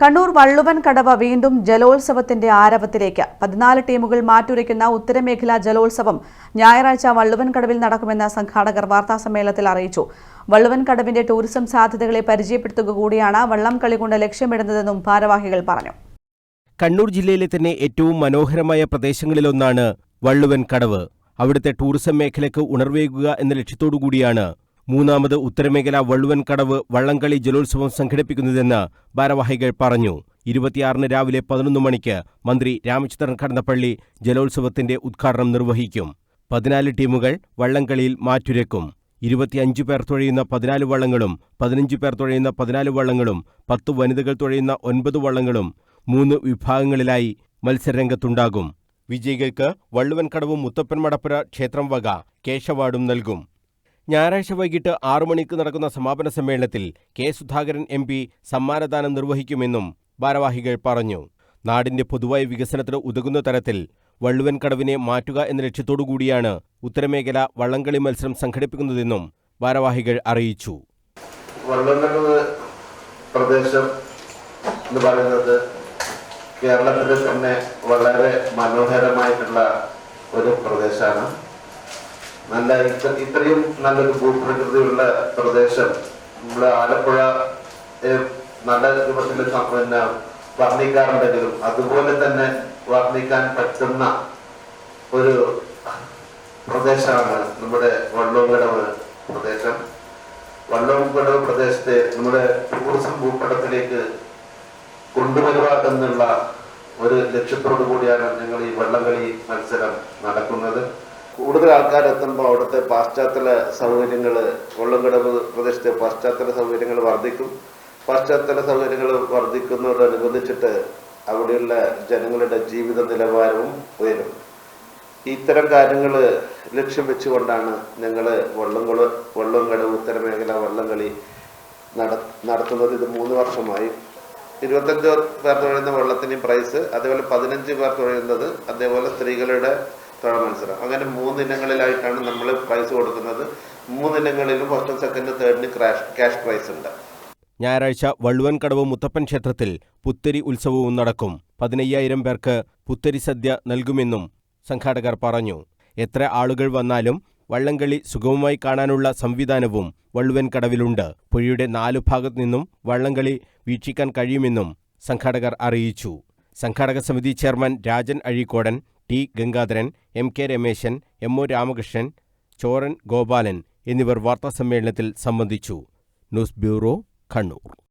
കണ്ണൂർ വള്ളുവൻ കടവ വീണ്ടും ജലോത്സവത്തിന്റെ ആരവത്തിലേക്ക്. പതിനാല് ടീമുകൾ മാറ്റുരയ്ക്കുന്ന ഉത്തരമേഖലാ ജലോത്സവം ഞായറാഴ്ച വള്ളുവൻ കടവിൽ നടക്കുമെന്ന് സംഘാടകർ വാർത്താസമ്മേളനത്തിൽ അറിയിച്ചു. വള്ളുവൻ കടവിന്റെ ടൂറിസം സാധ്യതകളെ പരിചയപ്പെടുത്തുക കൂടിയാണ് വള്ളം കളി കൊണ്ട് ലക്ഷ്യമിടുന്നതെന്നും ഭാരവാഹികൾ പറഞ്ഞു. കണ്ണൂർ ജില്ലയിലെ തന്നെ ഏറ്റവും മനോഹരമായ പ്രദേശങ്ങളിലൊന്നാണ് വള്ളുവൻ കടവ്. അവിടുത്തെ ടൂറിസം മേഖലയ്ക്ക് ഉണർവേകുക എന്ന ലക്ഷ്യത്തോടുകൂടിയാണ് മൂന്നാമത് ഉത്തരമേഖല വള്ളുവൻകടവ് വള്ളംകളി ജലോത്സവം സംഘടിപ്പിക്കുന്നതെന്ന് ഭാരവാഹികൾ പറഞ്ഞു. ഇരുപത്തിയാറിന് രാവിലെ പതിനൊന്ന് മണിക്ക് മന്ത്രി രാമചന്ദ്രൻ കടന്നപ്പള്ളി ജലോത്സവത്തിന്റെ ഉദ്ഘാടനം നിർവഹിക്കും. പതിനാല് ടീമുകൾ വള്ളംകളിയിൽ മാറ്റുരക്കും. ഇരുപത്തിയഞ്ച് പേർ തുഴയുന്ന പതിനാല് വള്ളങ്ങളും പതിനഞ്ച് പേർ തുഴയുന്ന പതിനാല് വള്ളങ്ങളും പത്ത് വനിതകൾ തുഴയുന്ന ഒൻപത് വള്ളങ്ങളും മൂന്ന് വിഭാഗങ്ങളിലായി മത്സരരംഗത്തുണ്ടാകും. വിജയികൾക്ക് വള്ളുവൻകടവും മുത്തപ്പൻ മടപ്പുര ക്ഷേത്രം വക കേശവാടും നൽകും. ഞായറാഴ്ച വൈകിട്ട് ആറു മണിക്ക് നടക്കുന്ന സമാപന സമ്മേളനത്തിൽ കെ സുധാകരൻ എം പി സമ്മാനദാനം നിർവഹിക്കുമെന്നും ഭാരവാഹികൾ പറഞ്ഞു. നാടിന്റെ പൊതുവായ വികസനത്തിന് ഉതകുന്ന തരത്തിൽ വള്ളുവൻകടവിനെ മാറ്റുക എന്ന ലക്ഷ്യത്തോടുകൂടിയാണ് ഉത്തരമേഖല വള്ളംകളി മത്സരം സംഘടിപ്പിക്കുന്നതെന്നും ഭാരവാഹികൾ അറിയിച്ചു. വള്ളംകടവ് പ്രദേശം എന്ന് പറയുന്നത് കേരളത്തിലെ തന്നെ വളരെ മനോഹരമായിട്ടുള്ള ഒരു പ്രദേശമാണ്. നല്ല ഇത്ര- ഇത്രയും നല്ലൊരു ഭൂപ്രകൃതിയുള്ള പ്രദേശം. നമ്മുടെ ആലപ്പുഴ നല്ല രൂപത്തിൽ പിന്നെ വർണിക്കാറുണ്ടെങ്കിലും അതുപോലെ തന്നെ വർണിക്കാൻ പറ്റുന്ന ഒരു പ്രദേശമാണ് നമ്മുടെ വള്ളംകടവ് പ്രദേശം. വള്ളംകടവ് പ്രദേശത്തെ നമ്മുടെ ടൂറിസം ഭൂപടത്തിലേക്ക് കൊണ്ടുവരിക എന്നുള്ള ഒരു ലക്ഷ്യത്തോടു കൂടിയാണ് ഞങ്ങൾ ഈ വള്ളംകളി മത്സരം നടക്കുന്നത്. കൂടുതൽ ആൾക്കാർ എത്തുമ്പോൾ അവിടുത്തെ പാശ്ചാത്തല സൗകര്യങ്ങൾ കൊള്ളംകട പ്രദേശത്തെ പാശ്ചാത്തല സൗകര്യങ്ങൾ വർദ്ധിക്കും. പാശ്ചാത്തല സൗകര്യങ്ങൾ വർദ്ധിക്കുന്നതോടനുബന്ധിച്ചിട്ട് അവിടെയുള്ള ജനങ്ങളുടെ ജീവിത നിലവാരവും ഉയരും. ഇത്തരം കാര്യങ്ങൾ ലക്ഷ്യം വെച്ചുകൊണ്ടാണ് ഞങ്ങൾ വള്ളംകുള വള്ളംകടവ് ഉത്തരമേഖല വള്ളംകളി നട നടത്തുന്നത്. ഇത് മൂന്ന് വർഷമായി. ഇരുപത്തഞ്ച് പേർ തുഴയുന്ന വള്ളത്തിന്റെയും പ്രൈസ് അതേപോലെ പതിനഞ്ച് പേർ തുഴയുന്നത് അതേപോലെ സ്ത്രീകളുടെ തുഴ മത്സരം. അങ്ങനെ മൂന്നിനങ്ങളിലായിട്ടാണ് നമ്മൾ പ്രൈസ് കൊടുക്കുന്നത്. മൂന്നിനങ്ങളിലും ഫസ്റ്റും സെക്കൻഡ് തേർഡിന് ക്രാഷ് ക്യാഷ് പ്രൈസ് ഉണ്ട്. ഞായറാഴ്ച വള്ളുവൻകടവ് മുത്തപ്പൻ ക്ഷേത്രത്തിൽ പുത്തരി ഉത്സവവും നടക്കും. പതിനയ്യായിരം പേർക്ക് പുത്തരി സദ്യ നൽകുമെന്നും സംഘാടകർ പറഞ്ഞു. എത്ര ആളുകൾ വന്നാലും വള്ളംകളി സുഗമമായി കാണാനുള്ള സംവിധാനവും വള്ളുവൻകടവിലുണ്ട് പുഴയുടെ നാലു ഭാഗത്തു നിന്നും വള്ളംകളി വീക്ഷിക്കാൻ കഴിയുമെന്നും സംഘാടകർ അറിയിച്ചു. സംഘാടക സമിതി chairman Rajan Azhikodan T. Gangadharan M. K. Rameshan M. O. Ramakrishnan Choran Gopalan എന്നിവർ വാർത്താസമ്മേളനത്തിൽ സംബന്ധിച്ചു. News bureau Kannur.